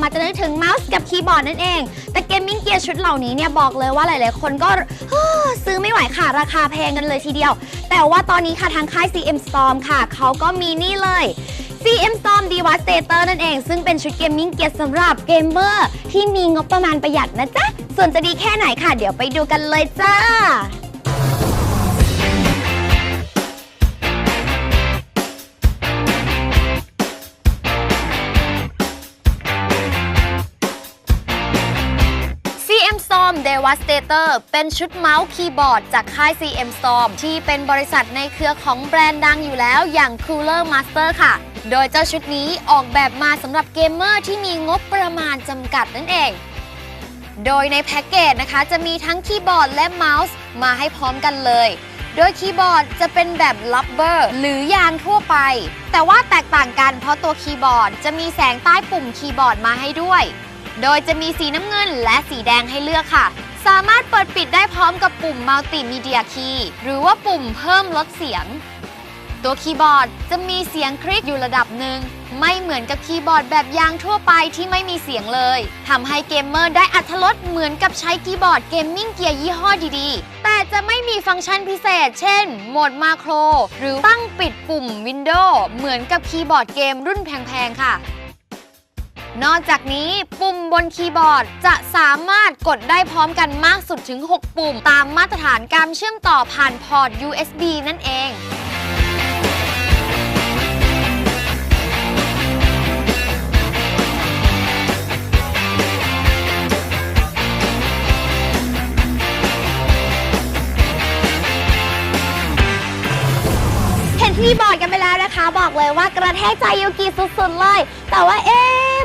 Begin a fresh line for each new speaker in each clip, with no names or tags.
ๆนะคะเรามาจะนึกถึงเมาส์กับคีย์บอร์ดนั่นเอง แต่เกมมิ่งเกียร์ชุดเหล่านี้เนี่ยบอกเลยว่าหลาย ๆ คนก็ซื้อไม่ไหวค่ะ ราคาแพงกันเลยทีเดียว แต่ว่าตอนนี้ค่ะทางค่าย CM Storm ค่ะ เขาก็มีนี่เลย CM Storm Devastator นั่นเอง ซึ่งเป็นชุดเกมมิ่งเกียร์สำหรับเกมเมอร์ที่มีงบประมาณประหยัดนะจ๊ะ ส่วนจะดีแค่ไหนค่ะ เดี๋ยวไปดูกันเลยจ้า Devastator เป็นชุดเมาส์คีย์บอร์ดจากค่าย CM Storm ที่เป็นบริษัทในเครือของแบรนด์ดังอยู่แล้วอย่าง Cooler Master ค่ะ โดยเจ้าชุดนี้ออกแบบมาสำหรับเกมเมอร์ที่มีงบประมาณจำกัดนั่นเอง โดยในแพ็กเกจนะคะจะมีทั้งคีย์บอร์ดและเมาส์มาให้พร้อมกันเลยโดยคีย์บอร์ดจะเป็นแบบลับเบอร์หรือยางทั่วไป แต่ว่าแตกต่างกันเพราะตัวคีย์บอร์ดจะมีแสงใต้ปุ่มคีย์บอร์ดมาให้ด้วย โดยจะมีสีน้ำเงินและสีแดงให้เลือกค่ะ สามารถเปิดปิดได้พร้อมกับปุ่มมัลติมีเดียคีย์หรือว่าปุ่มเพิ่มลดเสียง ตัวคีย์บอร์ดจะมีเสียงคลิกอยู่ระดับหนึ่งไม่เหมือนกับคีย์บอร์ดแบบยางทั่วไปที่ไม่มีเสียงเลยทำให้เกมเมอร์ได้อัธรสเหมือนกับใช้คีย์บอร์ดเกมมิ่งเกียร์ยี่ห้อดีๆ แต่จะไม่มีฟังก์ชันพิเศษ เช่น โหมดมาโคร หรือตั้งปิดปุ่มวินโดว์เหมือนกับคีย์บอร์ดเกมรุ่นแพงๆ ค่ะ นอกจากนี้ปุ่มบนคีย์บอร์ดจะสามารถกดได้พร้อมกันมากสุดถึง 6 ปุ่ม ตามมาตรฐานการเชื่อมต่อผ่านพอร์ต USB นั่นเองเห็นที่บอร์ดกันไปแล้วนะคะ บอกเลยว่ากระแทกใจยูกิสุดๆเลย แต่ว่าเอ๊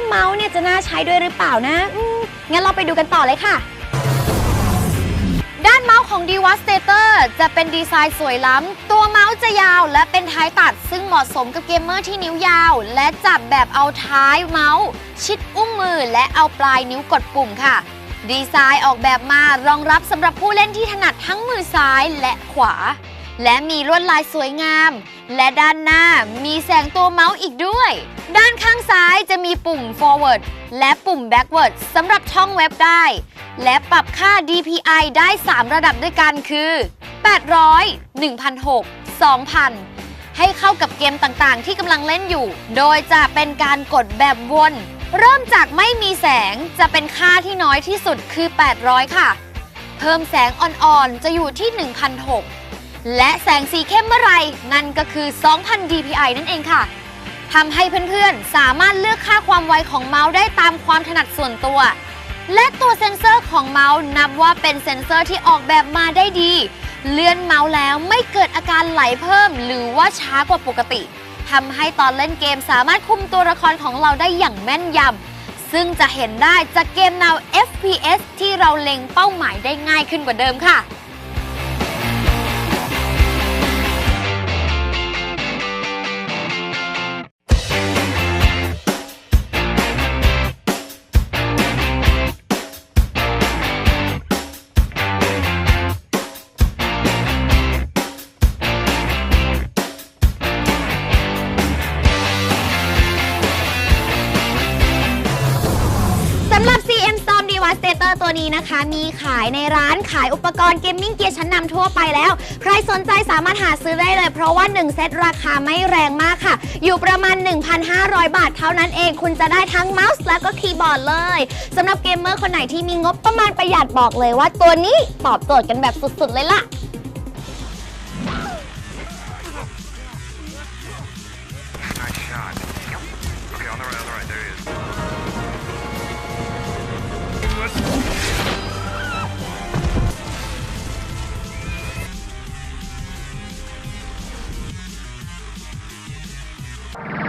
เมาส์เนี่ยจะน่าใช้ด้วยหรือเปล่านะอืมงั้นเราไปดูกันต่อเลยค่ะ ด้านเมาส์ของ Devastator จะเป็นดีไซน์สวยล้ำ ตัวเมาส์จะยาวและเป็นท้ายตัด ซึ่งเหมาะสมกับเกมเมอร์ที่นิ้วยาว และจับแบบเอาท้ายเมาส์ ชิดอุ้งมือและเอาปลายนิ้วกดปุ่มค่ะ ดีไซน์ออกแบบมารองรับสำหรับผู้เล่นที่ถนัดทั้งมือซ้ายและขวา และมีลวดลายสวยงาม และด้านหน้ามีแสงตัวเมาส์อีกด้วย ด้านข้างซ้ายจะมีปุ่ม forward และปุ่ม backward สำหรับช่องเว็บได้ และปรับค่า DPI ได้ 3 ระดับด้วยกันคือ 800 1,600 2,000 ให้เข้ากับเกมต่างๆ ที่กำลังเล่นอยู่ โดยจะเป็นการกดแบบวน เริ่มจากไม่มีแสงจะเป็นค่าที่น้อยที่สุดคือ 800 ค่ะ เพิ่มแสงอ่อนๆ จะอยู่ที่1,600 และแสงสีเข้มเมื่อไหรนั่นก็คือ 2,000 DPI นั่นเองค่ะทำให้เพื่อนๆ สามารถเลือกค่าความไวของเมาส์ได้ตามความถนัดส่วนตัว และตัวเซ็นเซอร์ของเมาส์นับว่าเป็นเซ็นเซอร์ที่ออกแบบมาได้ดี เลื่อนเมาส์แล้วไม่เกิดอาการไหลเพิ่ม หรือว่าช้ากว่าปกติทำให้ตอนเล่นเกมสามารถคุมตัวละครของเราได้อย่างแม่นยำซึ่งจะเห็นได้จากเกมแนว FPS ที่เราเล็งเป้าหมายได้ง่ายขึ้นกว่าเดิมค่ะ CM Storm Devastator ตัวนี้นะคะ มีขายในร้านขายอุปกรณ์เกมมิ่งเกียร์ชั้นนำทั่วไปแล้ว ใครสนใจสามารถหาซื้อได้เลย เพราะว่า 1 เซตราคาไม่แรงมากค่ะ อยู่ประมาณ 1,500 บาทเท่านั้นเอง คุณจะได้ทั้งเมาส์แล้วก็คีย์บอร์ดเลยสำหรับเกมเมอร์คนไหนที่มีงบประมาณประหยัดบอกเลยว่าตัวนี้ตอบโจทย์กันแบบสุดๆเลยล่ะ
Bye.